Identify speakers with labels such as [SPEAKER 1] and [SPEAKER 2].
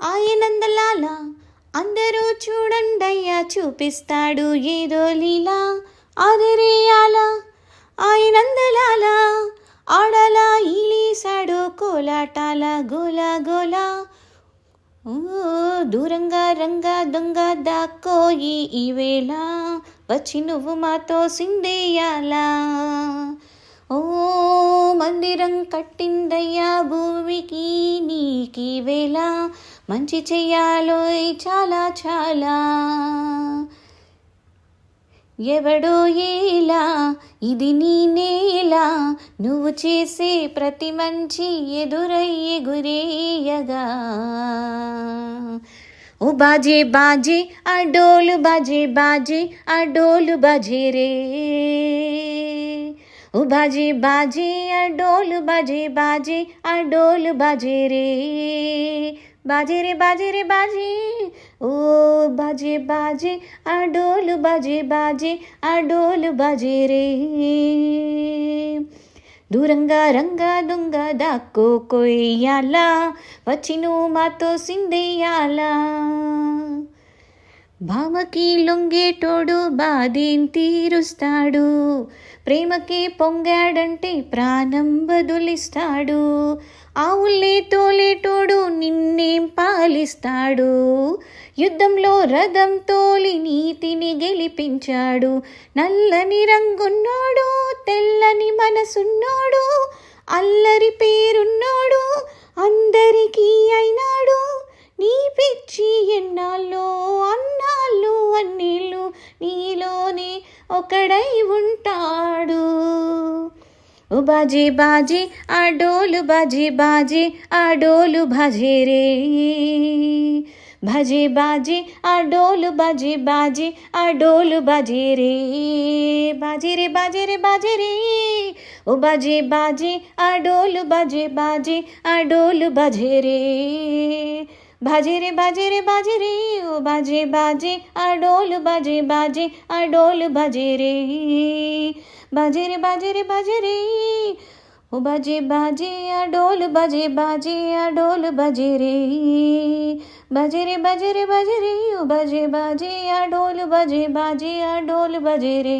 [SPEAKER 1] ఆయనందలాల అందరూ చూడండయ్యా చూపిస్తాడు ఏదో లీలా. ఆదరేయాల ఆయనందలాల ఆడలా ఈలీసాడు కోలాటాల గోలా గోలా. ఓ దూరంగా రంగా దొంగ దాక్కోయి ఈవేళ వచ్చి నువ్వు మాతో సిందేయాలా ఓ మందిరం కట్టిందయ్యా భూమికి నీకి వేళ మంచి చెయ్యాలో చాలా చాలా. ఎవడో ఏలా ఇది నీ నేల. నువ్వు చేసే ప్రతి మంచి ఎదురయ్యే గురేయగా ఓ బాజే బాజే ఆ డోలు బాజే బాజే ఆ డోలు బాజే రే. ఓ బాజే బాజే ఆ డోలు బాజే బాజే ఆ డోలు బాజే రే. బాజీ రే బాజీ రే బాజీ. ఓ బాజీ బాజీ. ఆ డోలు బాజీ బాజీ. ఆ డోలు బాజీ రే. దూరంగా రంగా దొంగ దాక్కో కొయ్యాలా. వచ్చిను మాతో సిందేయాలా. భామకి లొంగేటోడు బాధేం తీరుస్తాడు. ప్రేమకి పొంగాడంటే ప్రాణం బదులిస్తాడు. ఆవుల్ని తోలేటో పాలిస్తాడు యుద్ధంలో రథం తోలి నీతిని గెలిపించాడు. నల్లని రంగున్నాడు తెల్లని మనసున్నాడు అల్లరి పేరున్నాడు అందరికీ అయినాడు. నీ పిచ్చి ఎన్నాళ్ళు అన్నాళ్ళు అన్నిళ్ళు నీలోనే ఒకడై ఉంటాడు. ఓ బాజీ బాజీ ఆ డోలు బాజీ బాజీ ఆ డోలు బాజే రే భజే బాజీ ఆ డోలు బాజీ బాజీ ఆ డోలు బాజే రే బాజీ రే బాజే రే బాజే రే ఓ బాజీ బాజీ ఆ డోలు బాజే బాజీ ఆ డోలు బాజే రే బాజే రే బాజే రే బాజే రే ఓ బాజే బాజే ఆ డోలు బాజే బాజే ఆ డోలు బాజే రే బాజే రే బాజే రే బాజే రే ఓ బాజే బాజే ఆ డోలు బాజే బాజే ఆ డోలు బాజే రే బాజే రే బాజే రే బాజే రే ఓ బాజే బాజే ఆ డోలు బాజే బాజే ఆ డోలు బాజే రే